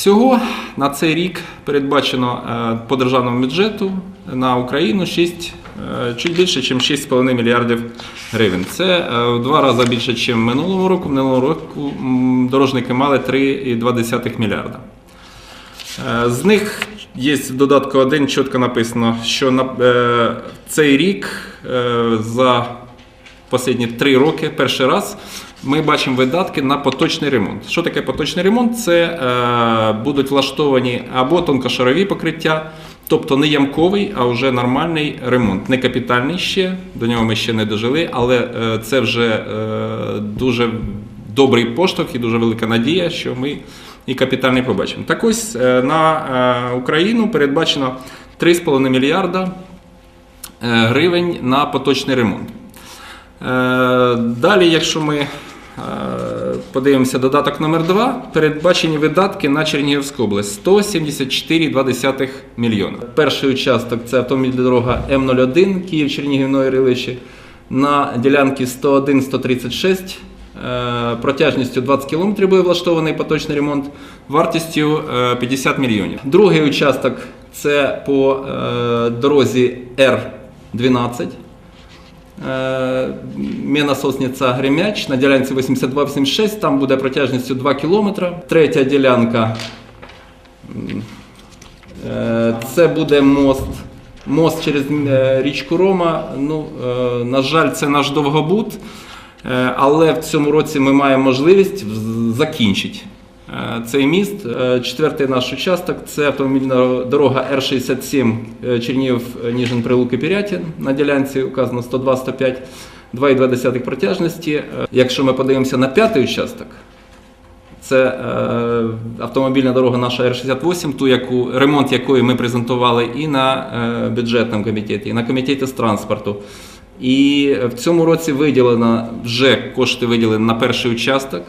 Всього на цей рік передбачено е, по державному бюджету на Україну 6, е, чуть більше, ніж 6,5 мільярдів гривень. Це е, в два рази більше, ніж минулого року. Минулого року дорожники мали 3,2 мільярда. З них є в додатку один чітко написано, що на цей рік за останні три роки перший раз ми бачимо видатки на поточний ремонт. Що таке поточний ремонт? Це е, будуть влаштовані або тонкошарові покриття, тобто не ямковий, а вже нормальний ремонт. Не капітальний ще, до нього ми ще не дожили, але е, це вже е, дуже добрий поштовх і дуже велика надія, що ми і капітальний побачимо. Так ось е, на е, Україну передбачено 3,5 мільярда е, гривень на поточний ремонт. Е, Далі, якщо ми подивимося додаток номер 2 передбачені видатки на Чернігівську область 174,2 мільйона. Перший участок це автомобільна дорога М01 Київ-Чернігів Рилище на ділянці 101-136 е, протяжністю 20 км буде влаштований поточний ремонт, вартістю е, 50 мільйонів. Другий участок це по е, дорозі Р-12. Е, Мінасосниця Гремяч на ділянці 82-86, там буде протяжністю 2 км. Третя ділянка е, це буде мост. Мост через е, річку Рома. Ну, на жаль, це наш довгобуд, е, але в цьому році ми маємо можливість закінчити цей міст. Е, Четвертий наш участок це автомобільна дорога Р-67 е, Чернігів, Ніжин, Прилуки, Пірятин. На ділянці указано 102-105, 2,2 протяжності. Е, Якщо ми подивимося на п'ятий участок, це е, автомобільна дорога наша Р-68, ту, яку, ремонт якої ми презентували і на е, бюджетному комітеті, і на комітеті з транспорту. І в цьому році виділено вже кошти виділені на перший участок.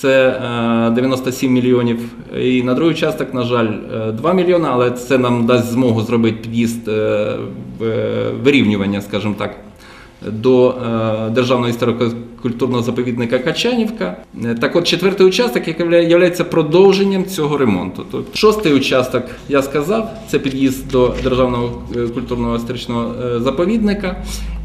Це е, 97 мільйонів. І на другий участок, на жаль, е, 2 мільйони, але це нам дасть змогу зробити під'їзд е, вирівнювання, скажімо так, до е, Державного історико-культурного заповідника Качанівка. Е, Так от, четвертий участок який є продовженням цього ремонту. Тобто, шостий участок, я сказав, це під'їзд до Державного е, культурного історичного заповідника.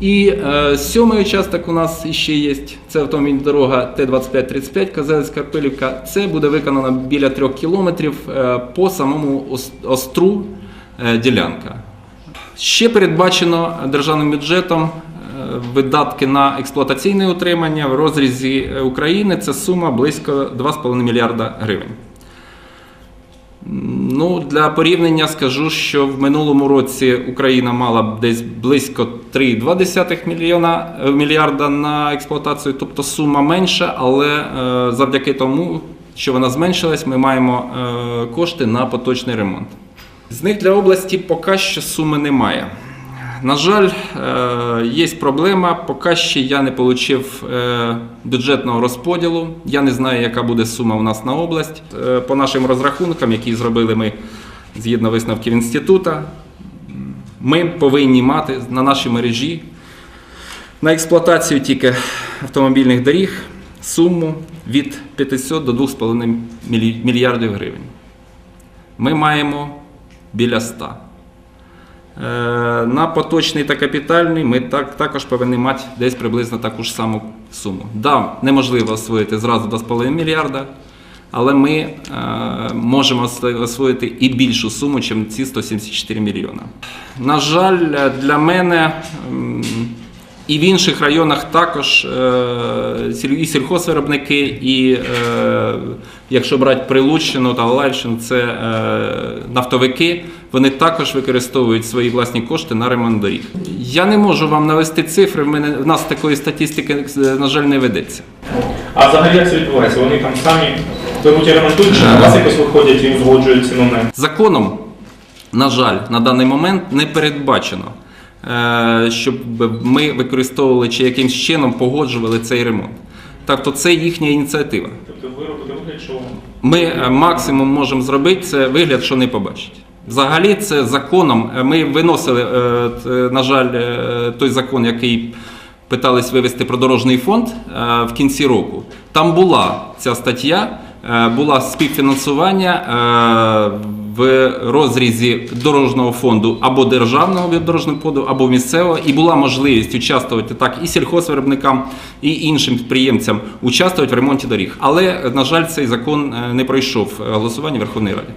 І сьомий участок у нас ще є. Це автомобільна дорога Т-2535 Козелець Карпилівка. Це буде виконано біля трьох кілометрів по самому остру ділянка. Ще передбачено державним бюджетом видатки на експлуатаційне утримання в розрізі е, України. Це сума близько 2,5 мільярда гривень. Ну, для порівняння скажу, що в минулому році Україна мала десь близько 3,2 мільйона е, мільярда на експлуатацію, тобто сума менша, але е, завдяки тому, що вона зменшилась, ми маємо кошти на поточний ремонт. З них для області поки що суми немає. На жаль, е, є проблема. Поки ще я не отримав бюджетного розподілу. Я не знаю, яка буде сума у нас на область. Е, По нашим розрахункам, які зробили ми згідно висновків інституту, ми повинні мати на нашій мережі на експлуатацію тільки автомобільних доріг суму від 500 до 2,5 мільярдів гривень. Ми маємо біля 100. Е, На поточний та капітальний ми так, також повинні мати десь приблизно таку ж саму суму. Да, неможливо освоїти зразу 2,5 мільярда, але ми е, можемо освоїти і більшу суму, ніж ці 174 мільйона. На жаль, для мене і в інших районах також е, і сільхозвиробники, і е, якщо брати Прилуччину та Лальщину, це е, нафтовики, вони також використовують свої власні кошти на ремонт доріг. Я не можу вам навести цифри, в мене в нас такої статистики, на жаль, не ведеться. А взагалі як це відбувається? Вони там самі беруть і ремонтують, чи на вас якось виходять і узгоджують ціну на Законом, на жаль, на даний момент не передбачено, щоб ми використовували чи якимсь чином погоджували цей ремонт. Тобто це їхня ініціатива. тобто ви робите вигляд, що Ми е, максимум можемо зробити це вигляд, що не побачить. Взагалі, це законом. е, Ми виносили, е, на жаль, е, той закон, який питались вивести про дорожній фонд е, в кінці року. Там була ця стаття е, була співфінансування е, в розрізі дорожнього фонду або державного дорожнього фонду, або місцевого, і була можливість участвувати так і сільхозвиробникам, і іншим підприємцям участвувати в ремонті доріг. Але, на жаль, цей закон е, не пройшов е, голосування Верховної Раді.